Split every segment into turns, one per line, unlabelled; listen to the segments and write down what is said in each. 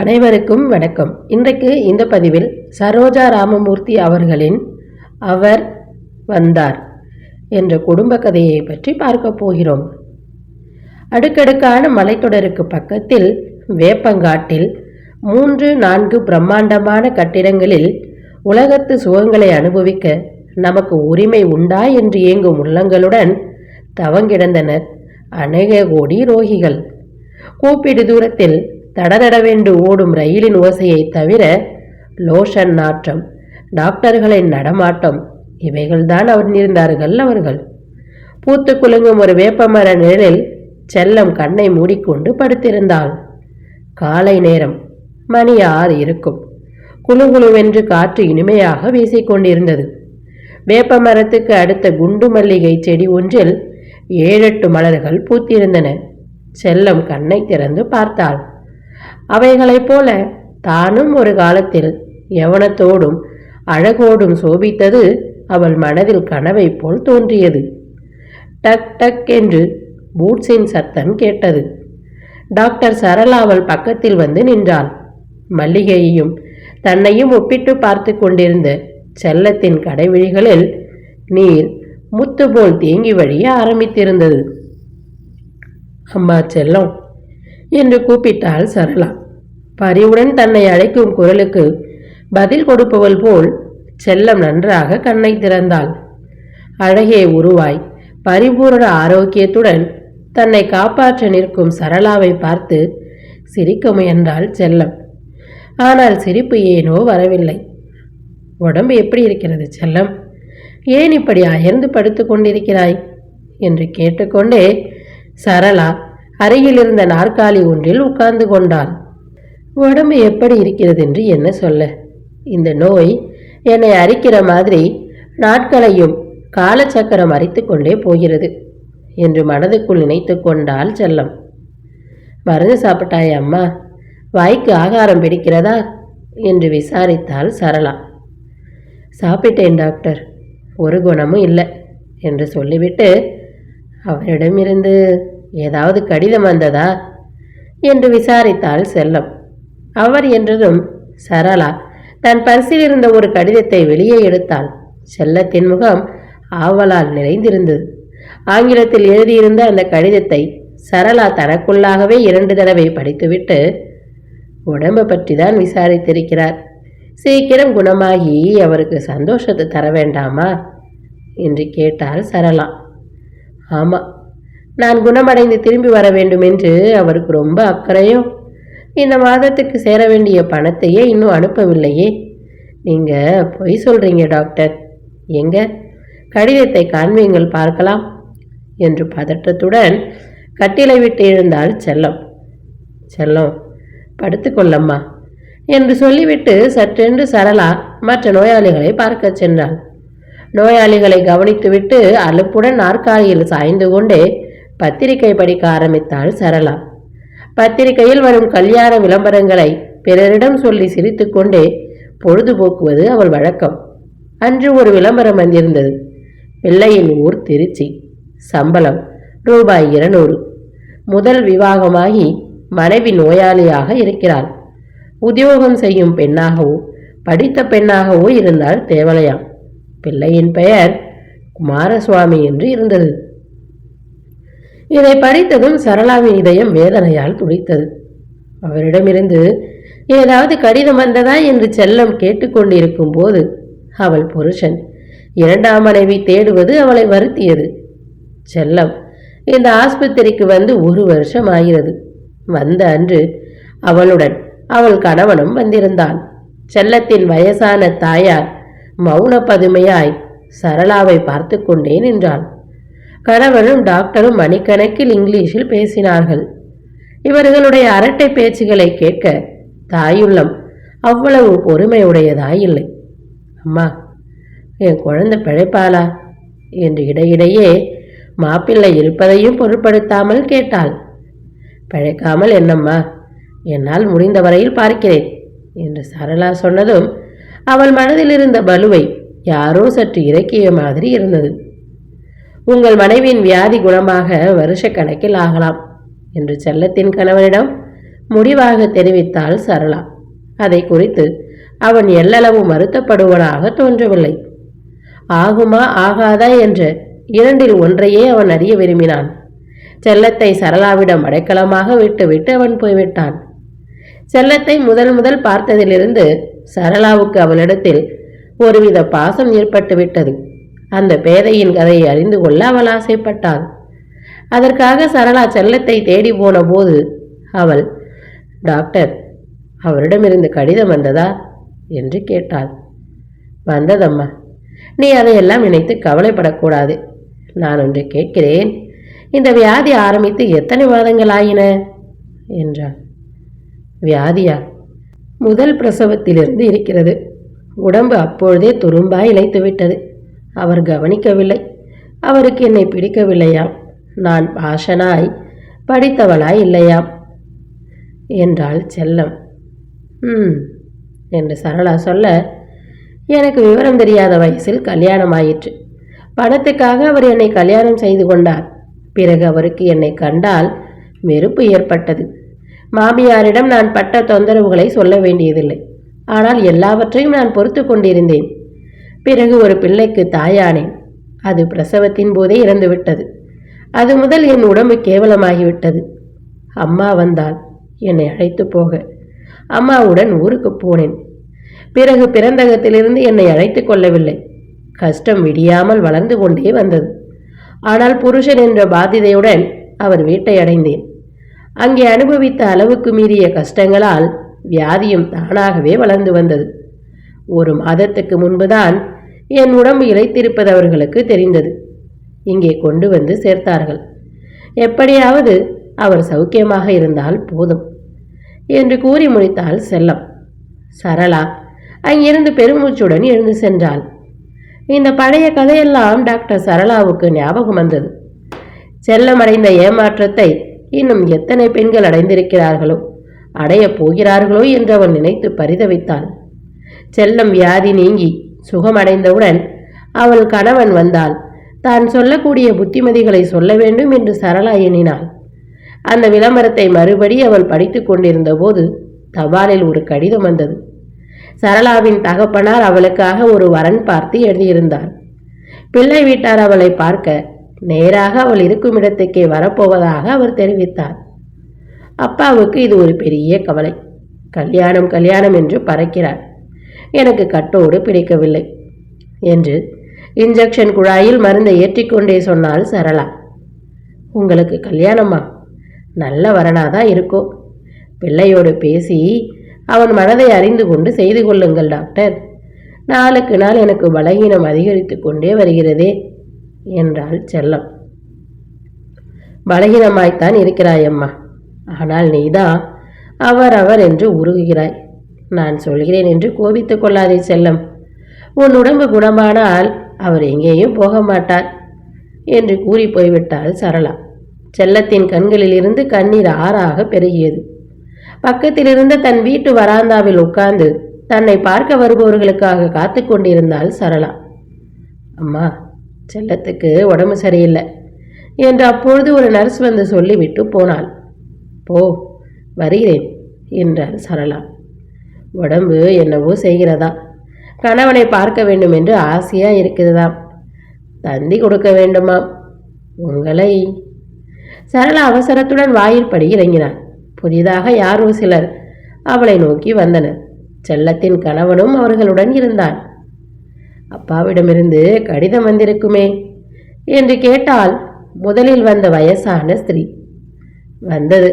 அனைவருக்கும் வணக்கம். இன்றைக்கு இந்த பதிவில் சரோஜா ராமமூர்த்தி அவர்களின் அவர் வந்தார் என்ற குடும்ப கதையை பற்றி பார்க்க போகிறோம். அடுக்கடுக்கான மலைத்தொடருக்கு பக்கத்தில் வேப்பங்காட்டில் மூன்று நான்கு பிரம்மாண்டமான கட்டிடங்களில் உலகத்து சுகங்களை அனுபவிக்க நமக்கு உரிமை உண்டா என்று இயங்கும் உள்ளங்களுடன் தவங்கிடந்தனர் அநேக கோடி ரோகிகள். கூப்பிடு தூரத்தில் தடதடவென்று ஓடும் ரயிலின் ஓசையை தவிர லோஷன் நாற்றம் டாக்டர்களின் நடமாட்டம் இவைகள்தான் அவர் இருந்தார்கள் அவர்கள். பூத்து குலுங்கும் ஒரு வேப்பமர நிழலில் செல்லம் கண்ணை மூடிக்கொண்டு படுத்திருந்தாள். காலை நேரம் மணி ஆறு இருக்கும். குலுகுலுவென்று காற்று இனிமையாக வீசிக்கொண்டிருந்தது. வேப்ப மரத்துக்கு அடுத்த குண்டு மல்லிகை செடி ஒன்றில் ஏழெட்டு மலர்கள் பூத்திருந்தன. செல்லம் கண்ணை திறந்து பார்த்தாள். அவைகளைப் போல தானும் ஒரு காலத்தில் யவனத்தோடும் அழகோடும் சோபித்தது அவள் மனதில் கனவை போல் தோன்றியது. டக் டக் என்று பூட்ஸின் சத்தம் கேட்டது. டாக்டர் சரளா அவள் பக்கத்தில் வந்து நின்றாள். மல்லிகையையும் தன்னையும் ஒப்பிட்டு பார்த்து கொண்டிருந்த செல்லத்தின் கடைவிழிகளில் நீர் முத்து போல் தேங்கி வழிய ஆரம்பித்திருந்தது. அம்மா செல்லம் என்று கூப்பிட்டாள் சரளா. பரிவுடன் தன்னை அழைக்கும் குரலுக்கு பதில் கொடுப்பவள் போல் செல்லம் நன்றாக கண்ணை திறந்தாள். அழகே உருவாய் பரிபூரண ஆரோக்கியத்துடன் தன்னை காப்பாற்ற நிற்கும் சரளாவை பார்த்து சிரிக்க முயன்றாள் செல்லம். ஆனால் சிரிப்பு ஏனோ வரவில்லை. உடம்பு எப்படி இருக்கிறது செல்லம்? ஏன் இப்படி அயர்ந்து படுத்து கொண்டிருக்கிறாய்? என்று கேட்டுக்கொண்டே சரளா அருகில் இருந்த நாற்காலி ஒன்றில் உட்கார்ந்து கொண்டாள். உடம்பு எப்படி இருக்கிறது என்று என்ன சொல்ல? இந்த நோய் என்னை அரிக்கிற மாதிரி நாட்களையும் காலச்சக்கரம் அரித்து கொண்டே போகிறது என்று மனதுக்குள் நினைத்து கொண்டாள் செல்லம். மருந்து சாப்பிட்டாய் அம்மா? வாய்க்கு ஆகாரம் பிடிக்கிறதா? என்று விசாரித்தாள் சரளா. சாப்பிட்டேன் டாக்டர். ஒரு குணமும் இல்லை என்று சொல்லிவிட்டு அவரிடமிருந்து ஏதாவது கடிதம் வந்ததா? என்று விசாரித்தாள் செல்லம். அவர் என்றதும் சரளா. தன் பரிசில் இருந்த ஒரு கடிதத்தை வெளியே எடுத்தாள். செல்லத்தின் முகம் ஆவலால் நிறைந்திருந்தது. ஆங்கிலத்தில் எழுதியிருந்த அந்த கடிதத்தை சரளா தனக்குள்ளாகவே இரண்டு தடவை படித்துவிட்டு உடம்பு பற்றி தான் விசாரித்திருக்கிறார். சீக்கிரம் குணமாகி அவருக்கு சந்தோஷத்தை தர வேண்டாமா? என்று கேட்டாள் சரளா. ஆமாம் நான் குணமடைந்து திரும்பி வர வேண்டும் என்று அவருக்கு ரொம்ப அக்கறையோ? இந்த மாதத்துக்கு சேர வேண்டிய பணத்தையே இன்னும் அனுப்பவில்லையே. நீங்கள் பொய் சொல்கிறீங்க டாக்டர். எங்க? கடிதத்தை காண்பீங்கள் பார்க்கலாம். என்று பதற்றத்துடன் கட்டிலை விட்டு எழுந்தாள் செல்லம். செல்லம் படுத்துக்கொள்ளம்மா என்று சொல்லிவிட்டு சற்றென்று சரளா மற்ற நோயாளிகளை பார்க்கச் சென்றாள். நோயாளிகளை கவனித்துவிட்டு அலுப்புடன் நாற்காலியில் சாய்ந்து கொண்டே பத்திரிகை படிக்க ஆரம்பித்தாள் சரளா. பத்திரிகையில் வரும் கல்யாண விளம்பரங்களை பிறரிடம் சொல்லி சிரித்துக்கொண்டே பொழுதுபோக்குவது அவள் வழக்கம். அன்று ஒரு விளம்பரம் வந்திருந்தது. பிள்ளையின் ஊர் திருச்சி. சம்பளம் ரூபாய் இருநூறு. முதல் விவாகமாகி மனைவி நோயாளியாக இருக்கிறாள். உத்தியோகம் செய்யும் பெண்ணாகவோ படித்த பெண்ணாகவோ இருந்தால் தேவலையாம் பிள்ளையின் பெயர் குமாரசுவாமி என்று இருந்தது. இதை படித்ததும் சரளாவின் இதயம் வேதனையால் துடித்தது. அவரிடமிருந்து ஏதாவது கடிதம் வந்ததா? என்று செல்லம் கேட்டுக்கொண்டிருக்கும் போது அவள் புருஷன். இரண்டாம் மனைவி தேடுவது அவளை வருத்தியது. செல்லம் இந்த ஆஸ்பத்திரிக்கு வந்து ஒரு வருஷம் ஆகிறது. வந்த அன்று அவளுடன் அவள் கணவனும் வந்திருந்தான். செல்லத்தின் வயசான தாயார் மௌன பதுமையாய் சரளாவை பார்த்து கொண்டே நின்றாள் கணவனும் டாக்டரும் மணிக்கணக்கில் இங்கிலீஷில் பேசினார்கள். இவர்களுடைய அரட்டை பேச்சுகளை கேட்க தாயுள்ளம். அவ்வளவு பொறுமையுடையதாயில்லை அம்மா என் குழந்தை பிழைப்பாளா? என்று இடையிடையே மாப்பிள்ளை இருப்பதையும் பொருட்படுத்தாமல் கேட்டாள். பிழைக்காமல் என்னம்மா? என்னால் முடிந்த வரையில் பார்க்கிறேன் என்று சரளா சொன்னதும் அவள் மனதில் இருந்த பலுவை யாரோ சற்று இறக்கிய மாதிரி இருந்தது. உங்கள் மனைவியின் வியாதி குணமாக வருஷ கணக்கில் ஆகலாம் என்று செல்லத்தின் கணவனிடம் முடிவாக தெரிவித்தாள் சரளா. அதை குறித்து அவன் எல்லளவு வருத்தப்படுவனாக தோன்றவில்லை. ஆகுமா ஆகாதா? என்ற இரண்டில் ஒன்றையே அவன் அறிய விரும்பினான். செல்லத்தை சரளாவிடம் அடைக்கலமாக விட்டுவிட்டு அவன் போய்விட்டான். செல்லத்தை முதல் முதல் பார்த்ததிலிருந்து சரளாவுக்கு அவளிடத்தில் ஒருவித பாசம் ஏற்பட்டு விட்டது அந்த பேதையின் கதையை அறிந்து கொள்ள அவள் ஆசைப்பட்டாள். அதற்காக சரளா செல்லத்தை தேடி போன போது அவள் டாக்டர் அவரிடமிருந்து கடிதம் வந்ததா? என்று கேட்டாள். வந்ததம்மா. நீ அதையெல்லாம் நினைத்து கவலைப்படக்கூடாது. நான் ஒன்று கேட்கிறேன். இந்த வியாதி ஆரம்பித்து எத்தனை மாதங்கள் ஆயின என்றாள். வியாதியா? முதல் பிரசவத்திலிருந்து இருக்கிறது. உடம்பு அப்பொழுதே துரும்பாய் இழைத்து விட்டது அவர் கவனிக்கவில்லை. அவருக்கு என்னை பிடிக்கவில்லையாம் நான் பாஷனாய் படித்தவளாய் இல்லையாம் என்றாள் செல்லம். ம் என்று சரளா சொல்ல எனக்கு விவரம் தெரியாத வயசில் கல்யாணம் ஆயிற்று பணத்துக்காக அவர் என்னை கல்யாணம் செய்து கொண்டார். பிறகு அவருக்கு என்னை கண்டால் வெறுப்பு ஏற்பட்டது. மாமியாரிடம் நான் பட்ட தொந்தரவுகளை சொல்ல வேண்டியதில்லை. ஆனால் எல்லாவற்றையும் நான் பொறுத்து கொண்டிருந்தேன். பிறகு ஒரு பிள்ளைக்கு தாயானேன். அது பிரசவத்தின் போதே இறந்துவிட்டது. அது முதல் என் உடம்பு கேவலமாகிவிட்டது. அம்மா வந்தால் என்னை அழைத்து போக. அம்மாவுடன் ஊருக்கு போனேன். பிறகு பிறந்தகத்திலிருந்து என்னை அழைத்து கொள்ளவில்லை. கஷ்டம் விடியாமல் வளர்ந்து கொண்டே வந்தது. ஆனால் புருஷன் என்ற பாதிதையுடன் அவர் வீட்டை அடைந்தேன். அங்கே அனுபவித்த அளவுக்கு மீறிய கஷ்டங்களால் வியாதியும் தானாகவே வளர்ந்து வந்தது. ஒரு மாதத்துக்கு முன்புதான் என் உடம்பு இழைத்திருப்பது அவர்களுக்கு தெரிந்தது. இங்கே கொண்டு வந்து சேர்த்தார்கள். எப்படியாவது அவர் சௌக்கியமாக இருந்தால் போதும் என்று கூறி முடித்தாள் செல்லம். சரளா அங்கிருந்து பெருமூச்சுடன் எழுந்து சென்றாள். இந்த பழைய கதையெல்லாம் டாக்டர் சரளாவுக்கு ஞாபகம் வந்தது. செல்லமடைந்த ஏமாற்றத்தை இன்னும் எத்தனை பெண்கள் அடைந்திருக்கிறார்களோ அடையப் போகிறார்களோ என்று அவன் நினைத்து பரிதவித்தான் செல்லம் வியாதி நீங்கி சுகமடைந்தவுடன் அவள் கணவன் வந்தாள் தான் சொல்லக்கூடிய புத்திமதிகளை சொல்ல வேண்டும் என்று சரளா எண்ணினாள். அந்த விளம்பரத்தை மறுபடி அவள் படித்து கொண்டிருந்த போது தபாலில் ஒரு கடிதம் வந்தது. சரளாவின் தகப்பனார் அவளுக்காக ஒரு வரன் பார்த்து எழுதியிருந்தார். பிள்ளை வீட்டார் அவளை பார்க்க நேராக அவள் இருக்கும் இடத்துக்கே வரப்போவதாக அவர் தெரிவித்தார். அப்பாவுக்கு இது ஒரு பெரிய கவலை. கல்யாணம் கல்யாணம் என்று பறக்கிறார். எனக்கு கட்டோடு பிடிக்கவில்லை என்று இன்ஜெக்ஷன் குழாயில் மருந்தை ஏற்றிக்கொண்டே சொன்னால் சரளா. உங்களுக்கு கல்யாணமா? நல்ல வரனாதான் இருக்கும் பிள்ளையோடு பேசி அவன் மனதை அறிந்து கொண்டு செய்து கொள்ளுங்கள் டாக்டர். நாளுக்கு நாள் எனக்கு பலகீனம் அதிகரித்து கொண்டே வருகிறதே என்றாள் செல்லம். பலகீனமாய்த்தான் இருக்கிறாயம்மா. ஆனால் நீதான் அவர் அவர் என்று உருகுகிறாய். நான் சொல்கிறேன் என்று கோபித்து கொள்ளாதே செல்லம். உன் உடம்பு குணமானால் அவர் எங்கேயும் போக மாட்டார் என்று கூறி போய்விட்டாள் சரளா. செல்லத்தின் கண்களிலிருந்து கண்ணீர் ஆறாக பெருகியது. பக்கத்தில் இருந்த தன் வீட்டு வராந்தாவில் உட்கார்ந்து தன்னை பார்க்க வருபவர்களுக்காக காத்து கொண்டிருந்தாள் சரளா. அம்மா செல்லத்துக்கு உடம்பு சரியில்லை என்று அப்பொழுது ஒரு நர்ஸ் வந்து சொல்லிவிட்டு போனாள். போ வருகிறேன் என்றார் சரளா. உடம்பு என்னவோ செய்கிறதா? கணவனை பார்க்க வேண்டும் என்று ஆசையா இருக்கிறதாம் தந்தி கொடுக்க வேண்டுமாம் உங்களை. சரளா அவசரத்துடன் வாயிற்படி இறங்கினார் புதிதாக யாரோ சிலர் அவளை நோக்கி வந்தனர். செல்லத்தின் கணவனும் அவர்களுடன் இருந்தான் அப்பாவிடமிருந்து கடிதம் வந்திருக்குமே என்று கேட்டால் முதலில் வந்த வயசான ஸ்திரீ. வந்தது.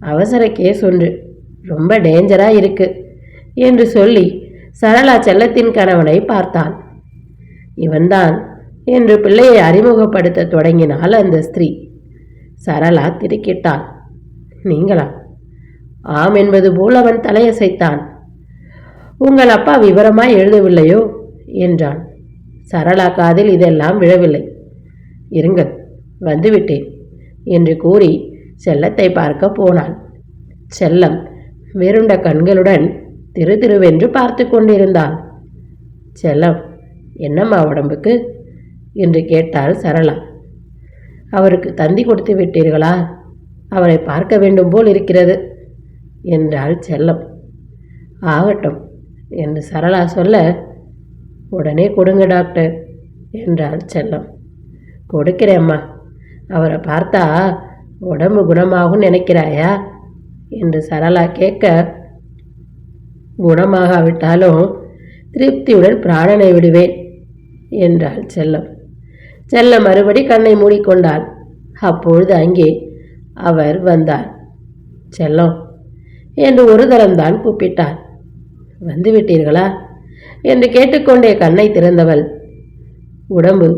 அவசர கேஸ் ஒன்று. ரொம்ப டேஞ்சராக இருக்குது என்று சொல்லி சரளா செல்லத்தின் கணவனை பார்த்தான். இவன்தான் என்று பிள்ளையை அறிமுகப்படுத்த தொடங்கினாள் அந்த ஸ்திரீ. சரளா திடுக்கிட்டாள். நீங்களா? ஆம் என்பது போல் அவன் தலையசைத்தான். உங்கள் அப்பா விவரமாய் எழுதவில்லையோ? என்றான். சரளா காதில் இதெல்லாம் விழவில்லை. இருங்கள் வந்துவிட்டேன் என்று கூறி செல்லத்தை பார்க்க போனாள். செல்லம் வெருண்ட கண்களுடன் திரு திருவென்று பார்த்து கொண்டிருந்தாள் செல்லம் என்னம்மா உடம்புக்கு? என்று கேட்டாள் சரளா. அவருக்கு தந்தி கொடுத்து விட்டீர்களா? அவரை பார்க்க வேண்டும் போல் இருக்கிறது என்றாள் செல்லம். ஆகட்டும் என்று சரளா சொல்ல உடனே கொடுங்க டாக்டர் என்றாள் செல்லம். கொடுக்கிறேம்மா. அவரை பார்த்தா உடம்பு குணமாகும் நினைக்கிறாயா? என்று சரளா கேட்க குணமாகாவிட்டாலும் திருப்தியுடன் பிராணனை விடுவேன் என்றாள் செல்லம். செல்லம் மறுபடி கண்ணை மூடிக்கொண்டாள். அப்பொழுது அங்கே அவர் வந்தார். செல்லம் என்று ஒரு தரம்தான் கூப்பிட்டார் வந்துவிட்டீர்களா? என்று கேட்டுக்கொண்டே கண்ணை திறந்தவள். உடம்பு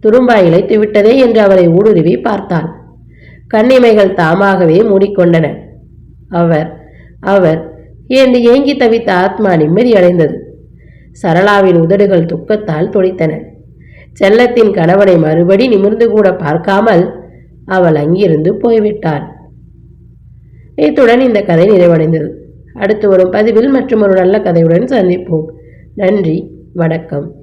துரும்பாய் இழைத்து விட்டதே என்று அவரை ஊடுருவி பார்த்தாள். கண்ணிமைகள் தாமாகவே மூடிக்கொண்டன. அவர் அவர் என்று ஏங்கி தவித்த ஆத்மா நிம்மதி அடைந்தது. சரளாவின் உதடுகள் துக்கத்தால் துடித்தன. செல்லத்தின் கணவனை மறுபடி நிமிர்ந்து கூட பார்க்காமல் அவள் அங்கிருந்து போய்விட்டாள். இத்துடன் இந்த கதை நிறைவடைந்தது. அடுத்து வரும் பதிவில் மற்றும் ஒரு நல்ல கதையுடன் சந்திப்போம். நன்றி வணக்கம்.